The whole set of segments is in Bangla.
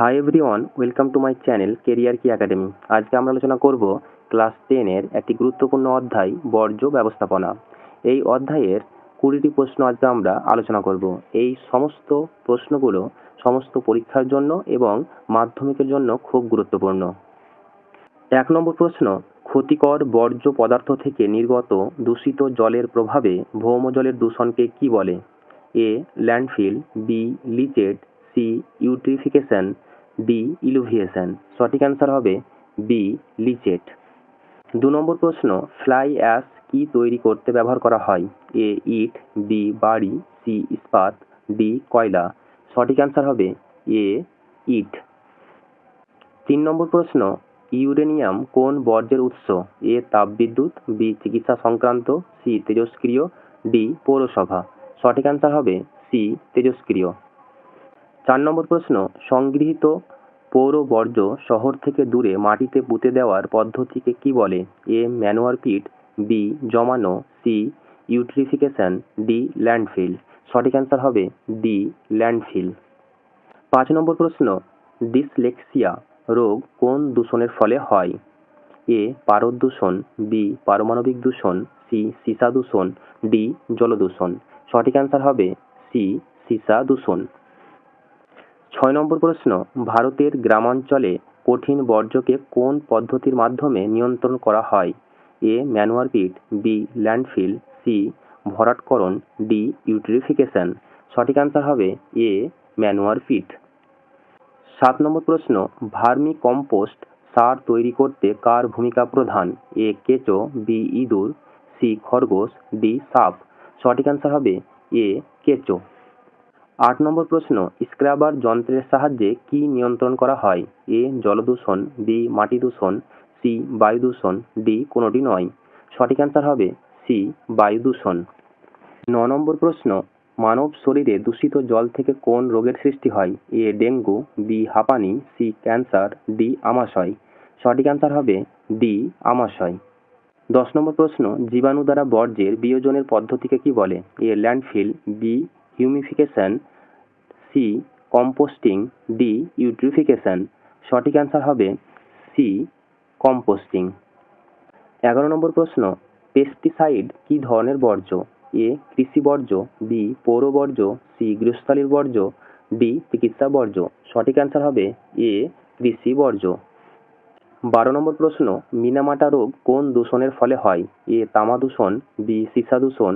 Hi everyone welcome to my channel career কি একাডেমি আজকে আমরা আলোচনা করব ক্লাস টেনের একটি গুরুত্বপূর্ণ অধ্যায়, বর্জ্য ব্যবস্থাপনা। এই অধ্যায়ের কুড়িটি প্রশ্ন আজকে আমরা আলোচনা করব। এই সমস্ত প্রশ্নগুলো সমস্ত পরীক্ষার জন্য এবং মাধ্যমিকের জন্য খুব গুরুত্বপূর্ণ। এক নম্বর প্রশ্ন, ক্ষতিকর বর্জ্য পদার্থ থেকে নির্গত দূষিত জলের প্রভাবে ভৌম জলের দূষণকে কি বলে? A landfill B leachate C eutrophication D illuviation. সঠিক অ্যান্সার হবে বি লিচেট। দু নম্বর প্রশ্ন ফ্লাই অ্যাশ কি তৈরি করতে ব্যবহার করা হয়? এ, ইট, বি, বাড়ি, সি, ইস্পাত, ডি, কয়লা। সঠিক অ্যান্সার হবে এ, ইট। তিন নম্বর প্রশ্ন, ইউরেনিয়াম কোন বর্জ্যের উৎস? এ, তাপবিদ্যুৎ, বি, চিকিৎসা সংক্রান্ত, সি তেজস্ক্রিয় ডি, পৌরসভা। সঠিক অ্যান্সার হবে সি তেজস্ক্রিয় চার নম্বর প্রশ্ন, সংগৃহীত পৌর বর্জ্য শহর থেকে দূরে মাটিতে পুঁতে দেওয়ার পদ্ধতিকে কি বলে? এ. Manure pit, B. জমানো, সি. Eutrophication, D. ল্যান্ডফিল। সঠিক অ্যান্সার হবে ডি. ল্যান্ডফিল। পাঁচ নম্বর প্রশ্ন, ডিসলেক্সিয়া রোগ কোন দূষণের ফলে হয়? এ. পারদ দূষণ বি. পারমাণবিক দূষণ, সি. সীসা দূষণ ডি. জলদূষণ। সঠিক অ্যান্সার হবে সি. সীসা দূষণ ছয় নম্বর প্রশ্ন, ভারতের গ্রামাঞ্চলে কঠিন বর্জ্যকে কোন পদ্ধতির মাধ্যমে নিয়ন্ত্রণ করা হয়? A manure pit, B, landfill, C, ভরাটকরণ, D, eutrophication. সঠিক অ্যান্সার হবে এ ম্যানুয়ার পিট। সাত নম্বর প্রশ্ন, ভার্মি কম্পোস্ট সার তৈরি করতে কার ভূমিকা প্রধান? এ, কেঁচো, বি, ইঁদুর, সি, খরগোশ, ডি, সাপ। সঠিক অ্যান্সার হবে এ, কেঁচো। আট নম্বর প্রশ্ন স্ক্রাবার যন্ত্রের সাহায্যে কি নিয়ন্ত্রণ করা হয়? এ, জলদূষণ, বি মাটি দূষণ সি বায়ু দূষণ ডি, কোনোটি নয়। সঠিক অ্যান্সার হবে সি বায়ু দূষণ ন নম্বর প্রশ্ন, মানব শরীরে দূষিত জল থেকে কোন রোগের সৃষ্টি হয়? এ, ডেঙ্গু, বি, হাঁপানি, সি, ক্যান্সার, ডি, আমাশয়। সঠিক অ্যান্সার হবে ডি, আমাশয়। দশ নম্বর প্রশ্ন, জীবাণু দ্বারা বর্জ্যের বিয়োজনের পদ্ধতিকে কি বলে? A landfill B humification C composting D eutrophication সঠিক অ্যান্সার হবে সি কম্পোস্টিং এগারো নম্বর প্রশ্ন পেস্টিসাইড কি ধরনের বর্জ্য? এ কৃষি বর্জ্য. বি পৌর বর্জ্য. সি গৃহস্থালির বর্জ্য. ডি চিকিৎসা বর্জ্য. সঠিক অ্যান্সার হবে এ কৃষি বর্জ্য। বারো নম্বর প্রশ্ন, মিনামাটা রোগ কোন দূষণের ফলে হয়? এ তামা দূষণ বি সীসা দূষণ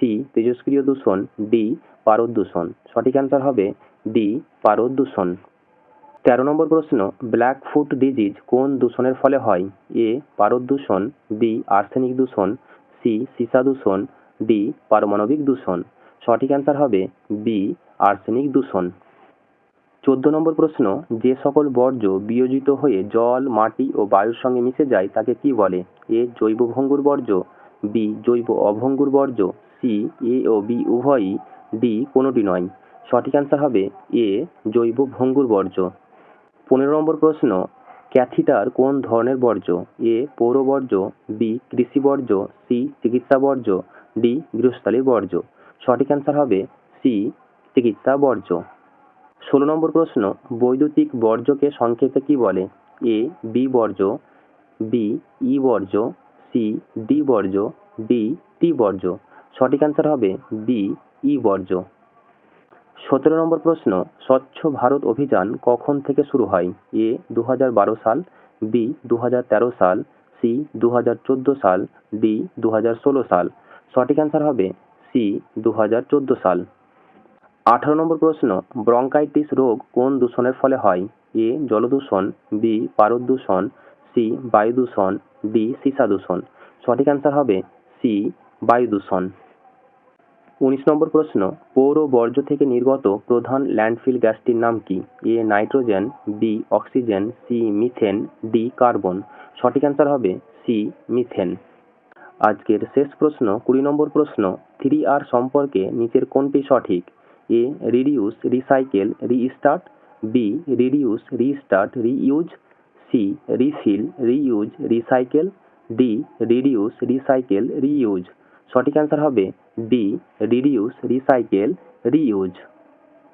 সি তেজস্ক্রিয় দূষণ, ডি পারদ দূষণ সঠিক অ্যান্সার হবে ডি পারদ দূষণ তেরো নম্বর প্রশ্ন, ব্ল্যাক ফুট ডিজিজ কোন দূষণের ফলে হয়? এ পারদ দূষণ বি আর্সেনিক দূষণ, সি সীসা দূষণ ডি পারমাণবিক দূষণ। সঠিক অ্যান্সার হবে বি আর্সেনিক দূষণ। চোদ্দ নম্বর প্রশ্ন, যে সকল বর্জ্য বিয়োজিত হয়ে জল, মাটি ও বায়ুর সঙ্গে মিশে যায় তাকে কি বলে? এ জৈব ভঙ্গুর বর্জ্য, বি জৈব অভঙ্গুর বর্জ্য সি, এ ও বি, উভয়ই ডি কোনোটি নয়। সঠিক অ্যান্সার হবে এ জৈব ভঙ্গুর বর্জ্য। পনেরো নম্বর প্রশ্ন, ক্যাথিটার কোন ধরনের বর্জ্য? এ পৌর বর্জ্য বি কৃষি বর্জ্য সি চিকিৎসা বর্জ্য ডি, গৃহস্থালির বর্জ্য। সঠিক অ্যান্সার হবে সি চিকিৎসা বর্জ্য ষোলো নম্বর প্রশ্ন, বৈদ্যুতিক বর্জ্যকে সংক্ষেপে কি বলে? এ, বি বর্জ্য, বি, ই বর্জ্য, সি, ডি বর্জ্য, ডি, টি বর্জ্য। সঠিক অ্যান্সার হবে বি ই বর্জ্য। সতেরো নম্বর প্রশ্ন, স্বচ্ছ ভারত অভিযান কখন থেকে শুরু হয়? এ দু সাল বি দু সাল সি দু সাল ডি দু সাল। সঠিক অ্যান্সার হবে সি দু সাল। আঠারো নম্বর প্রশ্ন, ব্রঙ্কাইটিস রোগ কোন দূষণের ফলে হয়? এ জলদূষণ বি পারদ দূষণ সি বায়ু দূষণ ডি সীসা দূষণ সঠিক অ্যান্সার হবে সি বায়ু দূষণ উনিশ নম্বর প্রশ্ন, পৌর বর্জ্য থেকে নির্গত প্রধান ল্যান্ডফিল গ্যাসটির নাম কি? A, nitrogen, B, oxygen, C, methane, D, carbon. সঠিক অ্যান্সার হবে সি, মিথেন। আজকের শেষ প্রশ্ন, কুড়ি নম্বর প্রশ্ন, থ্রি আর সম্পর্কে নিচের কোনটি সঠিক? A, reduce, recycle, restart, B, reduce, restart, reuse, C, refill, reuse, recycle, D, reduce, recycle, reuse. সঠিক অ্যান্সার হবে ডি রিডিউস রিসাইকেল রিইউজ